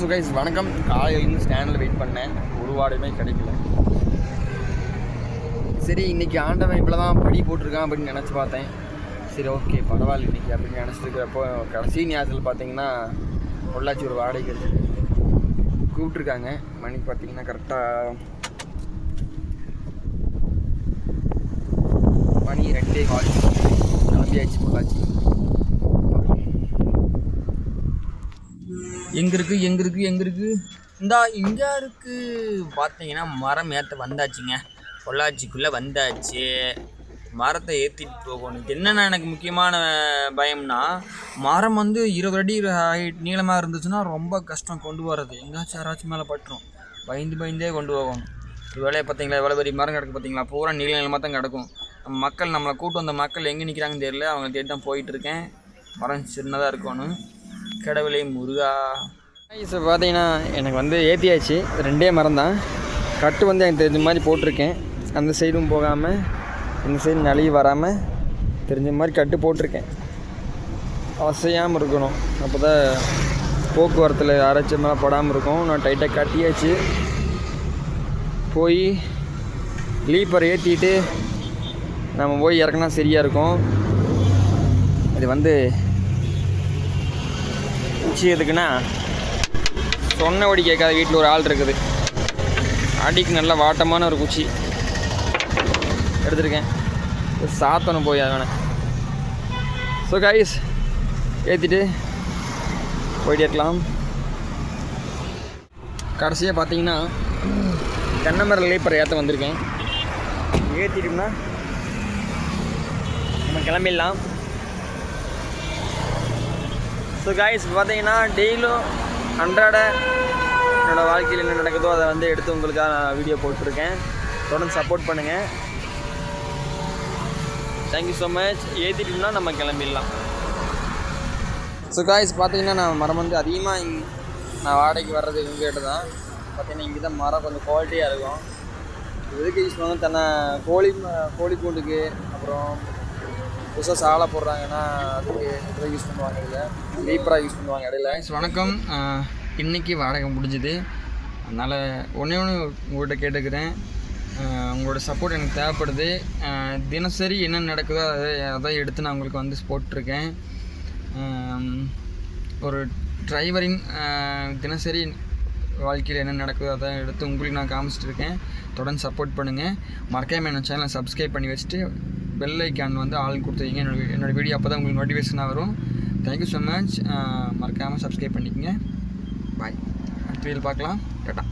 So guys வணக்கம். காலையிலேருந்து ஸ்டாண்டில் வெயிட் பண்ணேன். ஒரு வார்டுமே கிடைக்கல. சரி இன்னைக்கு ஆண்டவன் இவ்வளோ தான் படி போட்டிருக்கான் அப்படின்னு நினச்சி பார்த்தேன். சரி ஓகே பரவாயில்ல. இன்றைக்கி அப்படின்னு நினச்சிட்டு இருக்கிறப்போ கடைசி நேரத்தில் பார்த்தீங்கன்னா பொள்ளாச்சி ஒரு வாடகை கிடைச்சிது. கூப்பிட்ருக்காங்க மணிக்கு பார்த்தீங்கன்னா கரெக்டாக மணி ரெண்டே கால். கிளம்பியாச்சு பொள்ளாச்சி. எங்கே இருக்கு எங்கே இருக்கு எங்கே இருக்கு இந்தா இங்கே இருக்கு. பார்த்தீங்கன்னா மரம் ஏற்ற வந்தாச்சுங்க. பொள்ளாச்சிக்குள்ளே வந்தாச்சு. மரத்தை ஏற்றிட்டு போகணும். இது என்னென்ன எனக்கு முக்கியமான பயம்னா மரம் வந்து இருபது அடி height நீளமாக இருந்துச்சுன்னா ரொம்ப கஷ்டம் கொண்டு வர்றது எங்கேயாச்சும் யாராச்சும் மேலே பட்டுரும். பயந்து பயந்தே கொண்டு போகணும். ஒரு வேலையை பார்த்தீங்களா எவ்வளோ பெரிய மரம் கிடக்கு பார்த்தீங்களா பூரா நீள நீளமாக தான் கிடக்கும். மக்கள் நம்மளை கூட்டு வந்த மக்கள் எங்கே நிற்கிறாங்கன்னு தெரியல. அவங்க தேடி தான் போயிட்டுருக்கேன் மரம் சின்னதாக இருக்கணும். கடவுளை முருகா. இப்போ பார்த்தீங்கன்னா எனக்கு வந்து ஏற்றியாச்சு ரெண்டே மரம் தான். கட்டு வந்து எனக்கு தெரிஞ்ச மாதிரி போட்டிருக்கேன். அந்த சைடும் போகாமல் இந்த சைடு நழுவி வராமல் தெரிஞ்ச மாதிரி கட்டு போட்டிருக்கேன். அசையாமல் இருக்கணும். அப்போ தான் போக்குவரத்தில் யாராச்சும் மேலே படாமல் இருக்கும் நான் டைட்டாக கட்டியாச்சு. போய் லீப்பர் ஏற்றிட்டு நம்ம போய் இறக்குனா சரியாக இருக்கும். இது வந்து குச்சி எதுக்குன்னா சொன்னபடி கேட்காத வீட்டில் ஒரு ஆள் இருக்குது. அடிக்கு நல்ல வாட்டமான ஒரு குச்சி. எடுத்திருக்கேன். சாத்தணும் போய் அதை ஸோ கைஸ் ஏற்றிட்டு போயிட்டே இருக்கலாம். கடைசியாக பார்த்தீங்கன்னா தென்னமர லேப்பர் ஏற்ற வந்திருக்கேன். ஏற்றிட்டோம்னா நம்ம கிளம்பிடலாம். ஸோ காய்ஸ் பார்த்தீங்கன்னா டெய்லியும் அன்றாட என்னோடய வாழ்க்கையில் என்ன நடக்குதோ அதை வந்து எடுத்து உங்களுக்காக நான் வீடியோ போட்டிருக்கேன். தொடர்ந்து சப்போர்ட் பண்ணுங்கள் தேங்க்யூ ஸோ மச் ஏற்றிட்டோம்னா நம்ம கிளம்பிடலாம். ஸோ காய்ஸ் பார்த்தீங்கன்னா நான் மரம் வந்து அதிகமாக இங் நான் வாடகைக்கு வர்றது இவங்ககிட்ட தான். பார்த்தீங்கன்னா இங்கே தான் மரம் கொஞ்சம் குவாலிட்டியாக இருக்கும். எதுக்கு யூஸ் பண்ணுவோம் தன்னை கோழி ம- கோழி கூண்டுக்கு அப்புறம் புதுசாக சாலை போடுறாங்கன்னா அதுக்கு இதை யூஸ் பண்ணுவாங்க இதில் லீப்பராக யூஸ் பண்ணுவாங்க இடையில. வணக்கம். இன்றைக்கி இன்னைக்கு வாடகை முடிஞ்சுது. அதனால் ஒன்றே ஒன்று உங்கள்கிட்ட கேட்டுக்கிறேன். உங்களோட சப்போர்ட் எனக்கு தேவைப்படுது. தினசரி என்ன நடக்குதோ அதை அதை எடுத்து நான் உங்களுக்கு வந்து போட்டிருக்கேன் ஒரு டிரைவரின் தினசரி வாழ்க்கையில் என்ன நடக்குதோ அதை எடுத்து உங்களுக்கு நான் காமிச்சிட்டு இருக்கேன் தொடர்ந்து சப்போர்ட் பண்ணுங்கள் மறக்காம என்னோட சேனலை சப்ஸ்கிரைப் பண்ணி வச்சுட்டு பெல் ஐக்கான் வந்து ஆள் கொடுத்துருங்க என்னோட என்னோட வீடியோ அப்போ தான் உங்களுக்கு நோட்டிஃபிகேஷனாக வரும். தேங்க்யூ ஸோ மச் மறக்காமல் சப்ஸ்கிரைப் பண்ணிக்கங்க. பாய் அடுத்த வீடியோ பார்க்கலாம். கட்டா